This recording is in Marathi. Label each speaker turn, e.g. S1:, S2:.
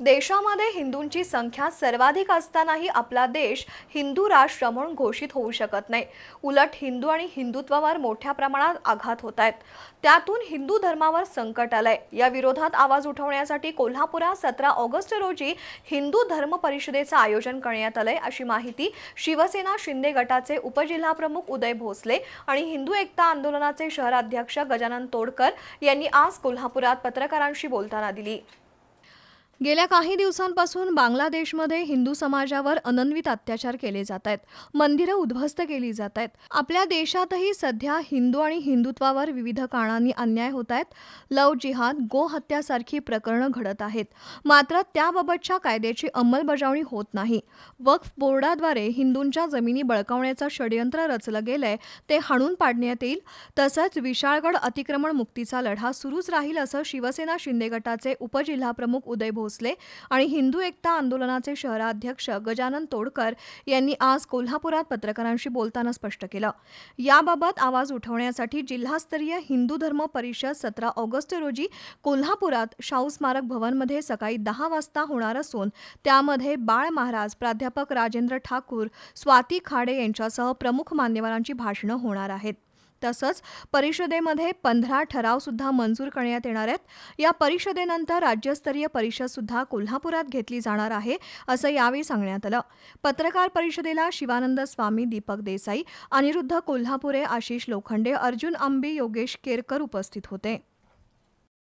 S1: देशामध्ये हिंदूंची संख्या सर्वाधिक असतानाही आपला देश हिंदू राष्ट्र म्हणून घोषित होऊ शकत नाही. उलट हिंदू आणि हिंदुत्वावर मोठ्या प्रमाणात आघात होत आहेत. त्यातून हिंदू धर्मावर संकट आलंय. या विरोधात आवाज उठवण्यासाठी कोल्हापुरात सतरा ऑगस्ट रोजी हिंदू धर्म परिषदेचं आयोजन करण्यात आलंय अशी माहिती शिवसेना शिंदे गटाचे उपजिल्हाप्रमुख उदय भोसले आणि हिंदू एकता आंदोलनाचे शहराध्यक्ष गजानन तोडकर यांनी आज कोल्हापुरात पत्रकारांशी बोलताना दिली. गेल्या काही दिवसांपासून बांगलादेशमध्ये हिंदू समाजावर अनन्वित अत्याचार केले जात आहेत. मंदिरं उद्ध्वस्त केली जात आहेत. आपल्या देशातही सध्या हिंदू आणि हिंदुत्वावर विविध कारणांनी अन्याय होत आहेत. लव जिहाद गो हत्यासारखी प्रकरणं घडत आहेत. मात्र त्याबाबतच्या कायद्याची अंमलबजावणी होत नाही. वक्फ बोर्डाद्वारे हिंदूंच्या जमिनी बळकावण्याचं षडयंत्र रचलं गेलंय ते हाणून पाडण्यात येईल. तसंच विशाळगड अतिक्रमण मुक्तीचा लढा सुरूच राहील असं शिवसेना शिंदे गटाचे उपजिल्हाप्रमुख उदय भोसले आणि हिंदू एकता आंदोलनाचे शहराध्यक्ष गजानन तोडकर यांनी आज कोल्हापुरात पत्रकारांशी बोलताना स्पष्ट केलं. याबाबत आवाज उठवण्यासाठी जिल्हास्तरीय हिंदू धर्म परिषद सतरा ऑगस्ट रोजी कोल्हापुरात शाहू स्मारक भवनमध्ये सकाळी दहा वाजता होणार असून त्यामध्ये बाळ महाराज प्राध्यापक राजेंद्र ठाकूर स्वाती खाडे यांच्यासह प्रमुख मान्यवरांची भाषणं होणार आहेत. तसंच परिषदेमध्ये पंधरा ठरावसुद्धा मंजूर करण्यात येणार आहेत. या परिषदेनंतर राज्यस्तरीय परिषदसुद्धा कोल्हापुरात घेतली जाणार आहे असं यावेळी सांगण्यात आलं. पत्रकार परिषदेला शिवानंद स्वामी दीपक देसाई अनिरुद्ध कोल्हापुरे आशिष लोखंडे अर्जुन आंबी योगेश केरकर उपस्थित होते.